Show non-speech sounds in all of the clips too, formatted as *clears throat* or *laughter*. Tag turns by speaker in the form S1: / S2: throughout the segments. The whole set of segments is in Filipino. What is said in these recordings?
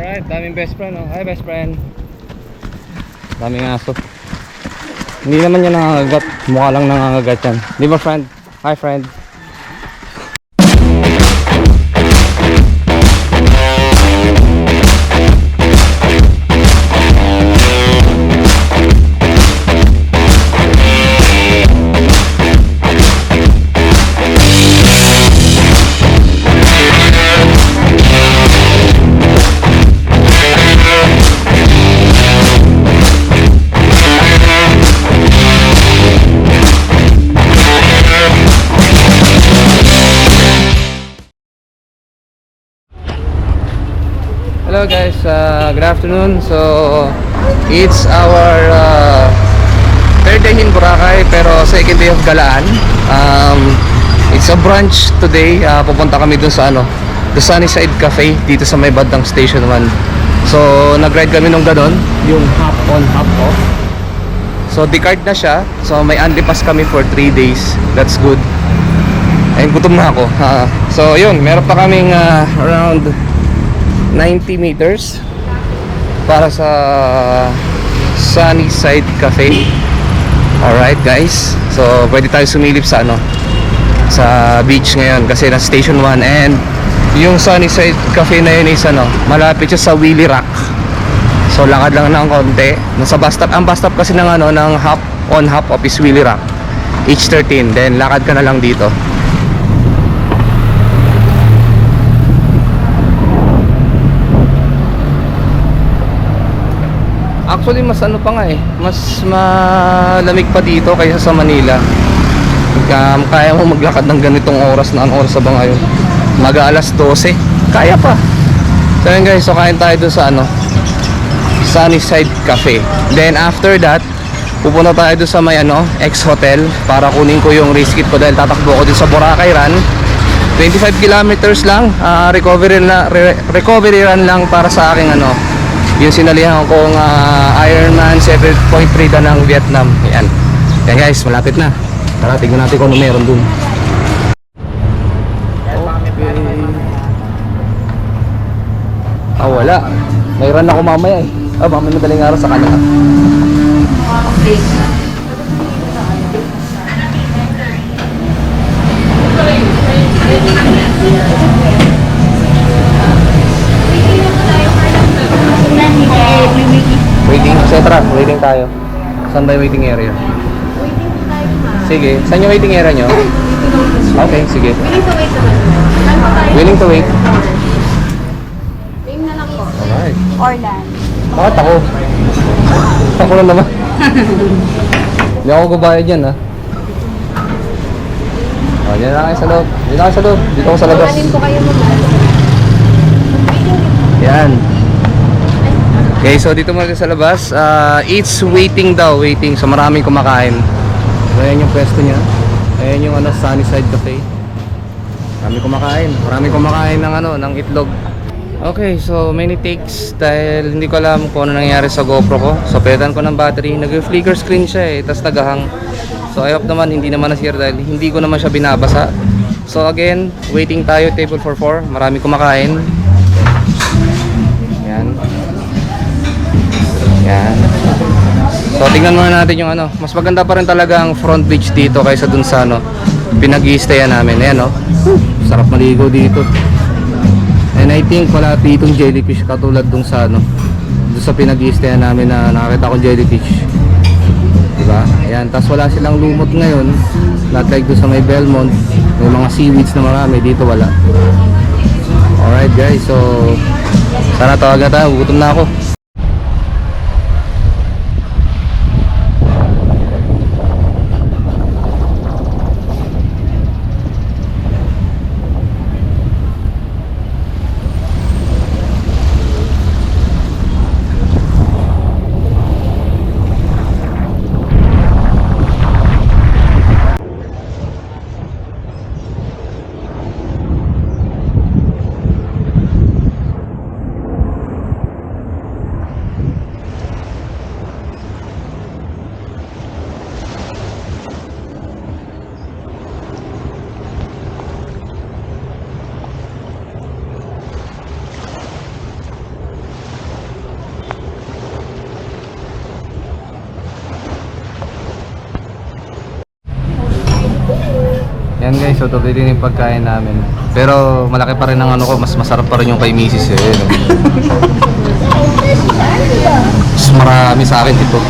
S1: Alright, daming best friend. Oh. Hi best friend. Daming aso. Hindi naman yan nangangagat. Mukha lang nangangagat yan. Di ba friend? Hi friend. Hello guys, uh, good afternoon. So, it's our uh, third day in Boracay pero second day of Galaan. Um, it's a brunch today. Uh, pupunta kami dun sa ano, the Sunnyside Cafe dito sa may bandang Station 1. So, nag-ride kami nung ganon, yung hop on, hop off. So, decard na siya. So, may unli pass kami for 3 days. That's good. Ayun, gutom na ako. Ha. so, yun, meron pa kaming uh, around 90 meters para sa Sunnyside Cafe. Alright guys. So pwede tayo sumilip sa ano sa beach ngayon kasi na Station 1 and yung Sunnyside Cafe na yun is ano, malapit siya sa Willy Rock. So lakad lang ng konti. Nasa bus stop, ang bus stop kasi ng ano ng hop on hop off is Willy Rock. H13 then lakad ka na lang dito. Actually, mas ano pa nga eh. Mas malamig pa dito kaysa sa Manila. Um, kaya mo maglakad ng ganitong oras na ang oras sa ba ngayon? Maga alas 12. Kaya pa. So yun guys, so kain tayo dun sa ano, Sunnyside Cafe. Then after that, pupunta tayo dun sa may ano, X Hotel para kunin ko yung riskit ko dahil tatakbo ko din sa Boracay Run. 25 kilometers lang, ah, recovery, na, re- recovery run lang para sa aking ano, yung sinalihan kong uh, Ironman 7.3 da ng Vietnam. Yan. Yan guys, malapit na. Tara, tignan natin kung ano meron dun. Okay. Ah, wala. May run ako mamaya eh. Ah, mamaya madaling araw sa kanila. Waiting, Waiting tayo. Saan yung waiting area? Sige, saan yung waiting area nyo? Okay, sige. Willing to wait.
S2: Ring na lang po.
S1: Alright.
S2: Orlan.
S1: Bakit ako? ako lang naman. *laughs* Hindi ako gubayad yan ha. O, dyan na kayo sa loob. Na kayo sa loob. Dito ako sa labas.
S2: Orlan po kayo mo.
S1: Yan. Okay, so dito muna sa labas. Uh, it's waiting daw, waiting. So maraming kumakain. So ayan yung pwesto niya. Ayan yung ano, Sunnyside Cafe. Maraming kumakain. Maraming kumakain ng ano, ng itlog. Okay, so many takes dahil hindi ko alam kung ano nangyari sa GoPro ko. So petan ko ng battery. Nag-flicker screen siya eh, tapos nagahang. So I hope naman hindi naman nasira dahil hindi ko naman siya binabasa. So again, waiting tayo table for 4. Marami kumakain. So tingnan muna natin yung ano. Mas maganda pa rin talaga ang front beach dito kaysa dun sa ano pinag namin. Ayan oh. Sarap maligo dito. And I think wala ditong jellyfish katulad dun sa ano dun sa pinag namin na nakakita kong jellyfish. Diba? Ayan. Tapos wala silang lumot ngayon. Not like dun sa may Belmont. May mga seaweeds na marami. Dito wala. Alright guys. So sana tawag na tayo. Gutom na ako. So ito din yung pagkain namin. Pero malaki pa rin ang ano ko, mas masarap pa rin yung kay Mrs. Eh. no? Mas marami sa akin ito.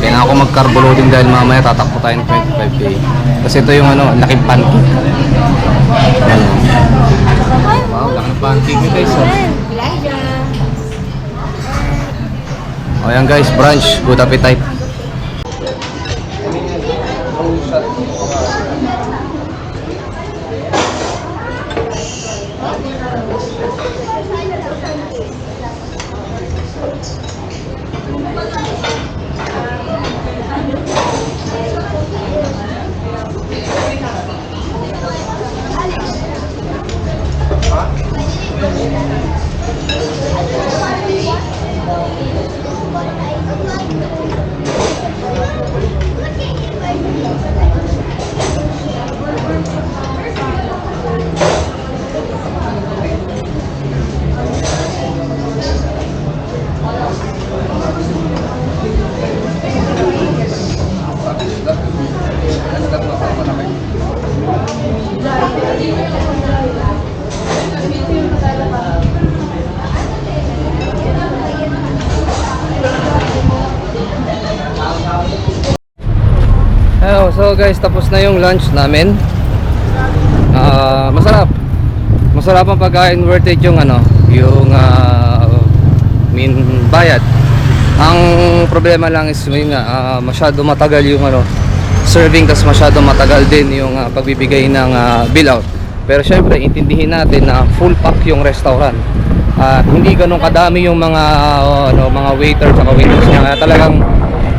S1: Kailangan ako mag-carbo loading dahil mamaya tatakbo tayo ng 25k. Kasi ito yung ano, laking pancake. Ayan. Wow, laking pancake nyo guys. Oh. O yan guys, brunch. Good appetite. Tapos na yung lunch namin. Ah, masarap. Masarap ang pagkain, worth it yung ano, yung ah, min bayad. Ang problema lang is yun nga, ah, masyado matagal yung ano, serving tas masyado matagal din yung ah, pagbibigay ng ah, bill out. Pero syempre, intindihin natin na full pack yung restaurant. At hindi ganun kadami yung mga ah, ano, mga waiter at waiters niya. Kaya talagang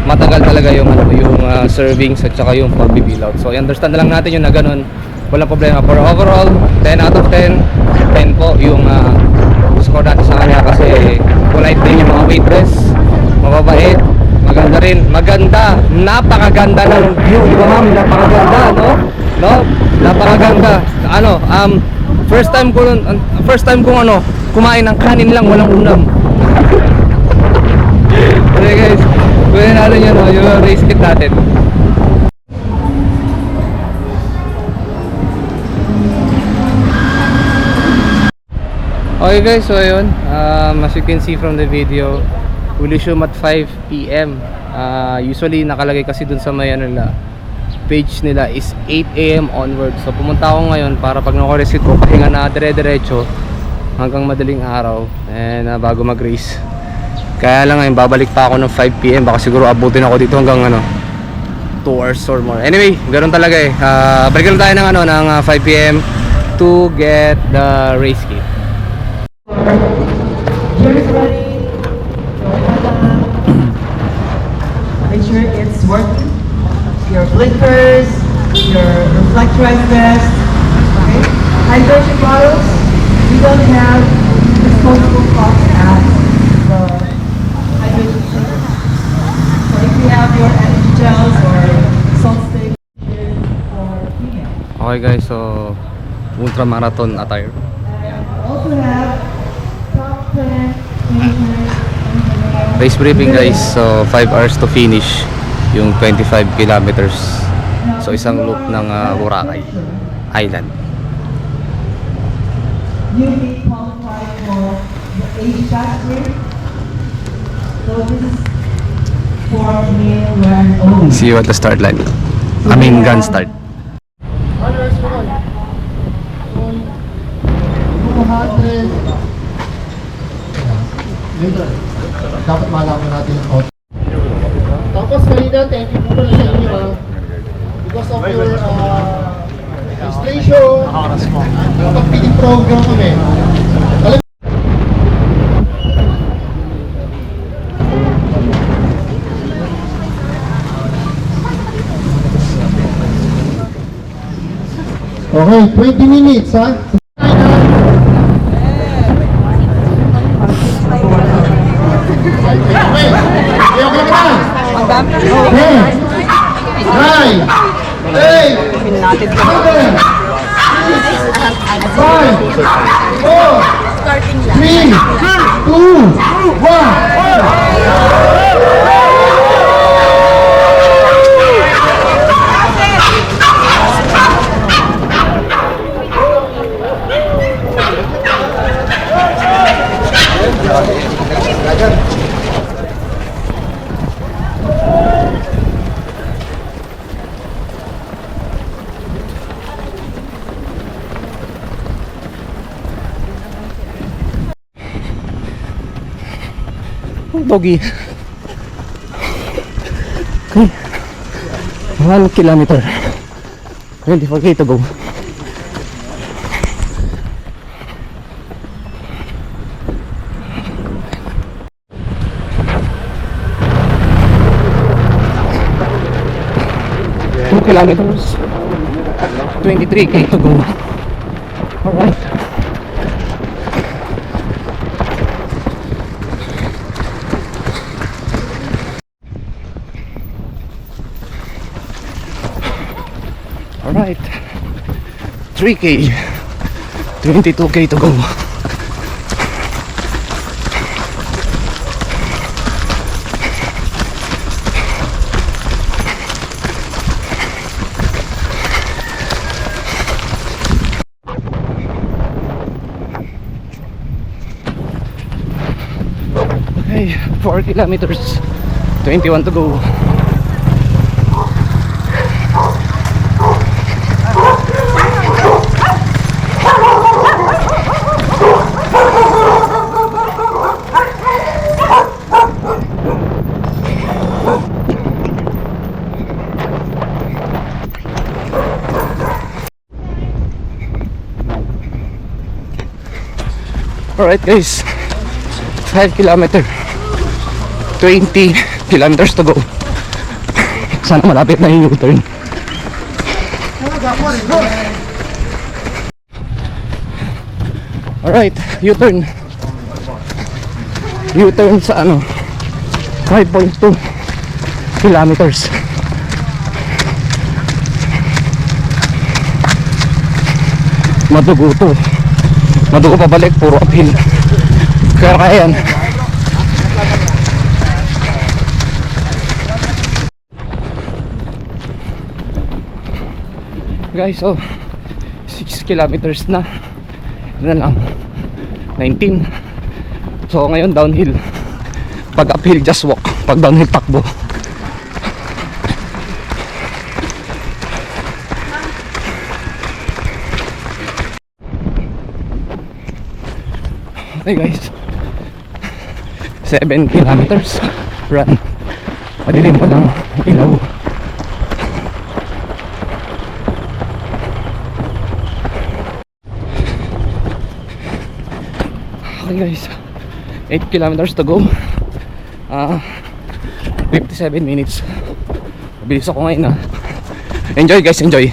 S1: matagal talaga yung ano, yung ah, servings at saka yung pagbibill out. So, i-understand na lang natin yung na ganun. Walang problema. For overall, 10 out of 10, 10 po yung uh, score natin sa kanya kasi polite din yung mga waitress, mababait, maganda rin, maganda, napakaganda ng view, di ma'am? Napakaganda, no? No? Napakaganda. Ano, um, first time ko, nun- first time kong ano, kumain ng kanin lang, walang unam. Okay guys, kunin natin yun, no, yung race kit natin. Okay guys, so ayun, um, as you can see from the video, we resume at 5 p.m. Uh, usually nakalagay kasi dun sa may ano nila, page nila is 8 a.m. onward. So pumunta ako ngayon para pag nako-receive ko, pahinga na dire-diretso hanggang madaling araw and uh, bago mag-race. Kaya lang ngayon, babalik pa ako ng 5 p.m. Baka siguro abutin ako dito hanggang ano, 2 hours or more. Anyway, ganoon talaga eh. Uh, balikan tayo ng ano, ng uh, 5 p.m. to get the race kit. *clears throat*
S2: Make sure it's working. Your blinkers, your reflectorized vest, okay? Hydration bottles. We don't have disposable cloths at the hydration center. So if you have your energy gels or salt stick for female.
S1: Okay guys, so ultra marathon attire.
S2: Also have top 10
S1: Race briefing guys, so 5 hours to finish yung 25 kilometers. So isang loop ng uh, Boracay Island.
S2: you be qualified for the age category. So this is for male and only.
S1: See you at the start line. I mean gun start.
S3: Dapat malaman natin ang out. Tapos kanina, thank you po pala sa inyo ah. Because of your uh, registration, pag-feeding program kami. Okay, 20 minutes ha. Okay, okay. Okay, okay ka. Ten, nine, eight, seven, five, four, three, two, one.
S1: Doggy. Okay. One kilometer. 24k to go. Two kilometers. 23k to go. Alright. 3k. 22k to go. Okay, 4 kilometers. 21 to go. Alright guys. 5 kilometer. 20 kilometers to go. Sana malapit na yung U-turn. Alright, U-turn. U-turn sa ano? 5.2 kilometers. Madugo to Madugo pabalik, puro uphill. Kaya kaya yan. Guys, oh. 6 kilometers na. Yan lang. 19 So ngayon downhill. Pag uphill just walk. Pag downhill takbo Okay guys. 7 kilometers. Run. Madilim pa lang. Ilaw. Okay guys. 8 kilometers to go. Ah 57 minutes. Mabilis ako ngayon ah. Enjoy guys, enjoy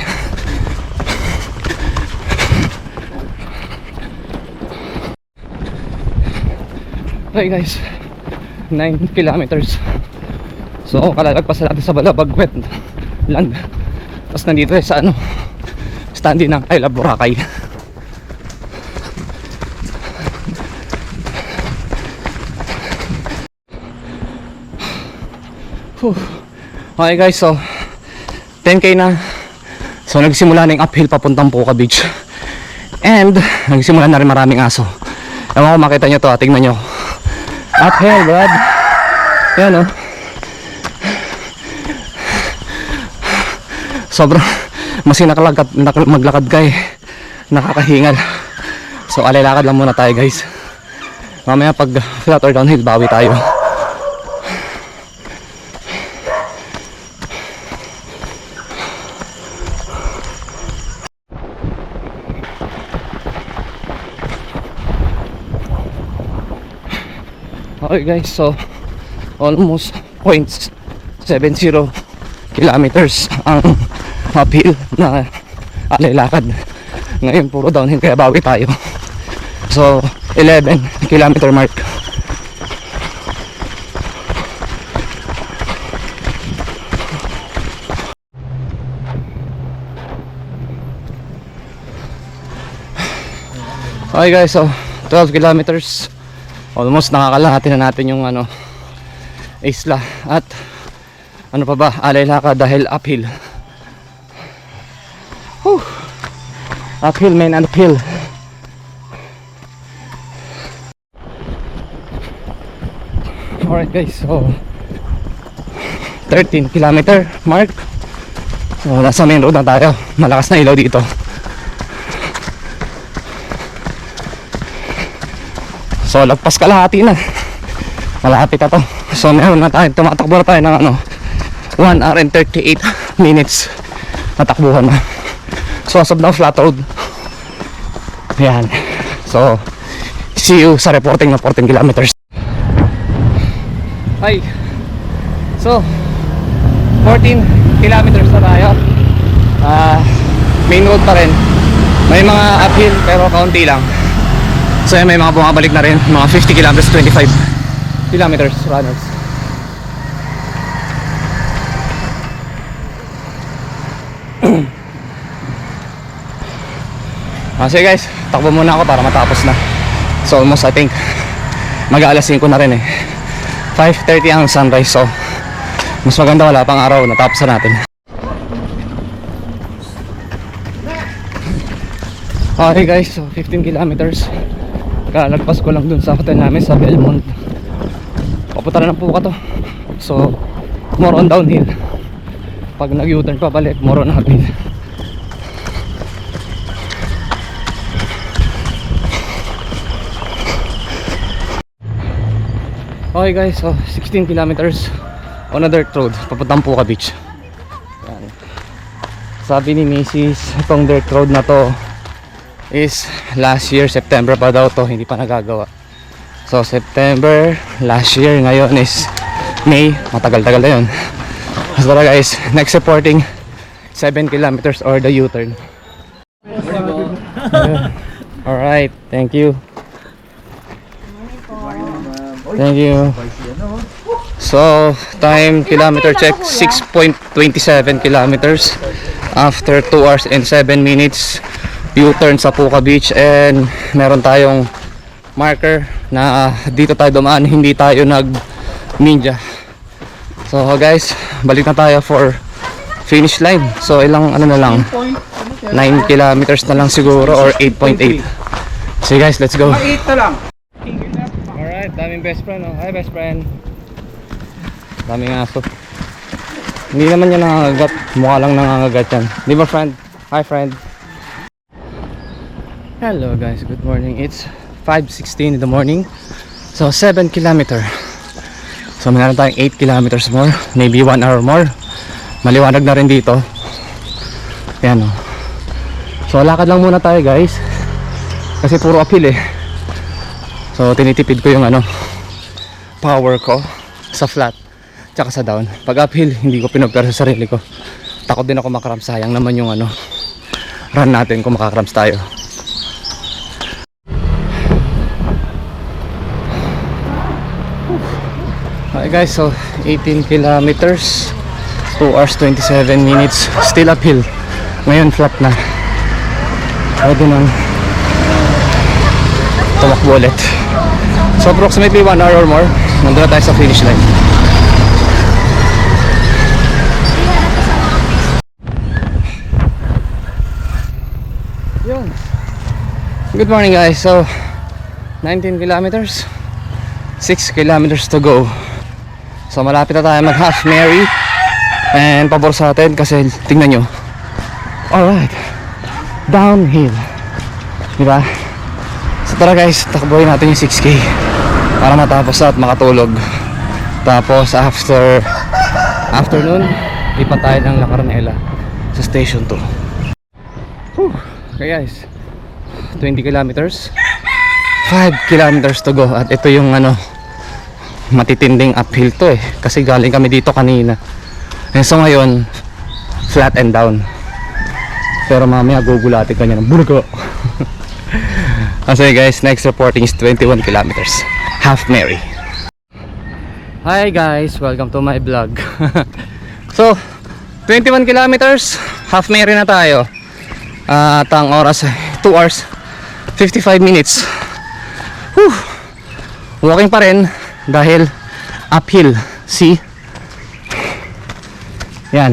S1: Okay guys 9 kilometers So kalalagpas natin sa Balabag wet land Tapos nandito tayo sa ano Standing ng I Love Boracay Whew. Okay guys, so 10k na. So nagsimula na yung uphill papuntang Puka Beach. And nagsimula na rin maraming aso. Ewan ko makita nyo to, ah. tingnan nyo. Uphill, Brad. Yan oh. Sobrang mas nakalagad, nakal, maglakad ka eh. Nakakahingal. So alilakad lang muna tayo guys. Mamaya pag flat or downhill, bawi tayo. Okay guys, so almost 0.70 kilometers ang uphill na alilakad. Ngayon puro downhill kaya bawi tayo. So 11 kilometer mark. Okay guys, so 12 kilometers almost nakakalahati na natin yung ano isla at ano pa ba alay laka dahil uphill Whew. uphill man uphill Alright guys, so 13 kilometer mark. So nasa main road na tayo. Malakas na ilaw dito. So lagpas kalahati na. Malapit na to. So meron na tayo. Tumatakbo na tayo ng ano 1 hour and 38 minutes. Natakbuhan na. So as of now flat road. Yan. So see you sa reporting na 14 kilometers. Hi. So 14 kilometers na tayo. Ah, main road pa rin. May mga uphill pero kaunti lang. So yan, may mga bumabalik na rin, mga 50 kilometers, 25 kilometers runners. *clears throat* ah, sige guys, takbo muna ako para matapos na. So almost I think mag alas 5 na rin eh. 5.30 ang sunrise so mas maganda wala pang araw natapos na natin. Okay guys, so 15 kilometers. Kalagpas ko lang dun sa hotel namin sa Belmont. Papunta na ng Puka to. So, more on downhill. Pag nag-U-turn pa balik, more on uphill. Okay guys, so 16 kilometers on a dirt road, papuntang Puka Beach. Yan. Sabi ni Mrs. itong dirt road na to is last year September pa daw to hindi pa nagagawa. So September last year ngayon is May. Matagal-tagal na yun. So tara guys. Next reporting 7 kilometers or the U-turn. Alright thank you. Thank you. So time kilometer check 6.27 kilometers after 2 hours and 7 minutes U-turn sa Puka Beach and meron tayong marker na dito tayo dumaan *laughs* hindi tayo nag ninja so guys balik na tayo for finish line. So ilang ano na lang? 9 kilometers na lang siguro or 8.8 so guys let's go. 8 na lang. Alright daming best friend oh. hi best friend. Daming aso hindi naman yan nangangagat. Mukha lang nangangagat yan. Di ba friend? Hi friend Hello guys, good morning. It's 5.16 in the morning. So 7 kilometer. So meron tayong 8 kilometers more. Maybe 1 hour more. Maliwanag na rin dito. Yan o. So lakad lang muna tayo guys. Kasi puro uphill eh. So tinitipid ko yung ano power ko sa flat tsaka sa down. Pag uphill, hindi ko pinagpera sa sarili ko. Takot din ako makrams. Sayang naman yung ano run natin kung makakrams tayo. Guys, so 18 kilometers 2 hours 27 minutes Still uphill. Ngayon flat na. Pwede nang Tumakbo ulit. So approximately 1 hour or more Nandun na tayo sa finish line. Yun. Good morning guys. So 19 kilometers 6 kilometers to go So malapit na tayo mag half Mary. And pabor sa atin kasi tingnan nyo. Alright Downhill. Diba? So tara guys, takboy natin yung 6k Para matapos at makatulog. Tapos after Afternoon Lipat tayo ng La Carnela Sa station 2 Whew. Guys. 20 kilometers. 5 kilometers to go. At ito yung ano matitinding uphill to eh kasi galing kami dito kanina. And so ngayon flat and down. Pero mamaya gugulatin ka niya ng burgo kasi *laughs* guys next reporting is 21 kilometers. Half Mary. Hi guys welcome to my vlog. *laughs* So 21 kilometers half Mary na tayo. At ang oras 2 hours 55 minutes. Whew. walking pa rin dahil uphill see yan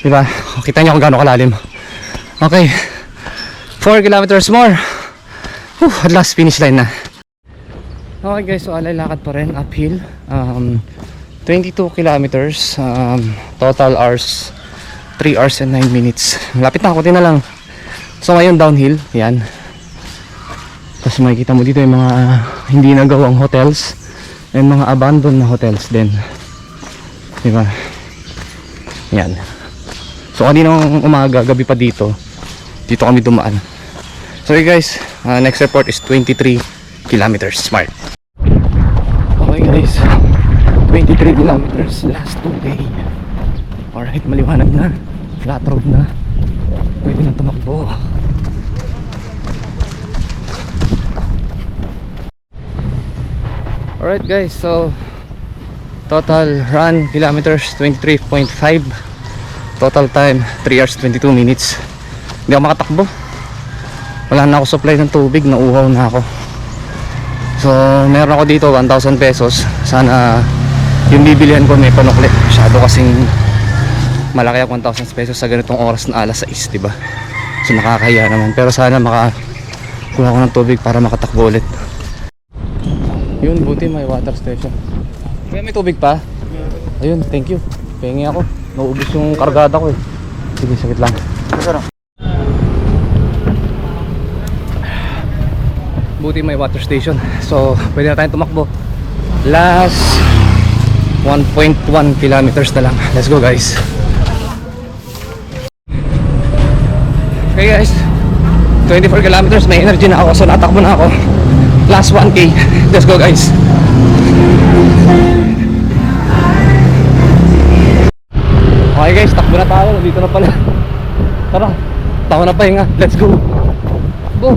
S1: diba kita nyo kung gaano kalalim okay 4 kilometers more Whew, at last finish line na Okay guys, so alay lakad pa rin uphill. Um, 22 kilometers. Um, total hours 3 hours and 9 minutes. Lapit na, kunti na lang. So ngayon downhill, yan. Tapos makikita mo dito yung mga hindi nagawang hotels and mga abandoned na hotels din. Di ba? Yan. So kaninang umaga, gabi pa dito, dito kami dumaan. So okay guys, uh, next report is 23 kilometers smart. Okay guys, 23 kilometers last two day. Alright, maliwanag na. Flat road na. Pwede na tumakbo. Alright guys, so total run kilometers 23.5 total time 3 hours 22 minutes. Hindi ako makatakbo. Wala na ako supply ng tubig nauhaw na ako. So meron ako dito 1,000 pesos. Sana yung bibilihan ko may panukli masyado kasing malaki ako 1,000 pesos sa ganitong oras na alas 6 diba so nakakahiya naman. Pero sana maka kuha ko ng tubig para makatakbo ulit yun buti may water station. Kaya may tubig pa. Ayun thank you. Pengi ako. Naubos yung kargada ko eh. Sige sakit lang. Buti may water station. So pwede na tayong tumakbo. Last 1.1 kilometers na lang. Let's go guys. Okay guys. 24 kilometers may energy na ako so natakbo na ako last 1k *laughs* let's go guys. Okay guys takbo na tayo. Dito na pala. *laughs* Tara tawa na pahinga. Let's go. Go.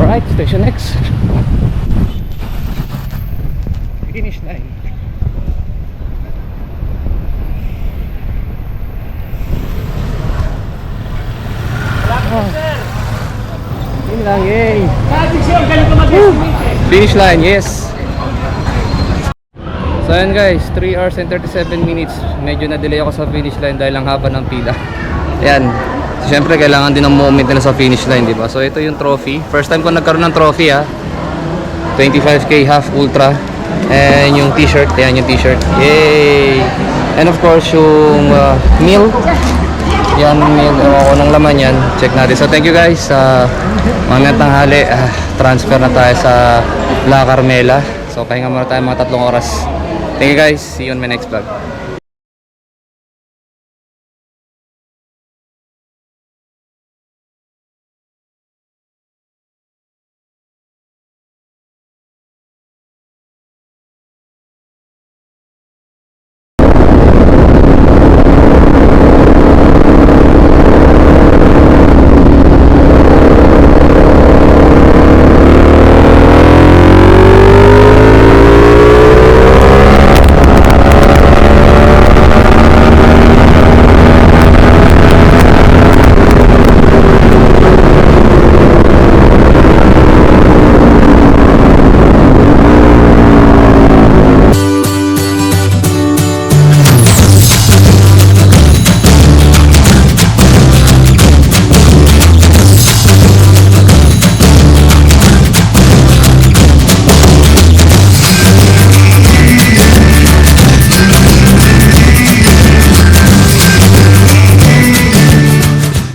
S1: Alright, station X. Finish line. Yun lang, yay! Finish line, yes! So yun guys, 3 hours and 37 minutes. Medyo na-delay ako sa finish line dahil ang haba ng pila. Ayan. Siyempre kailangan din ng moment nila sa finish line, di ba? So ito yung trophy. First time ko nagkaroon ng trophy ah. 25k half ultra. And yung t-shirt, ayan yung t-shirt. Yay! And of course yung uh, meal. Yan meal, ewan ng laman yan. Check natin. So thank you guys. Uh, mamaya tanghali, ah, transfer na tayo sa La Carmela. So pahinga muna tayo mga tatlong oras. Thank you guys. See you on my next vlog.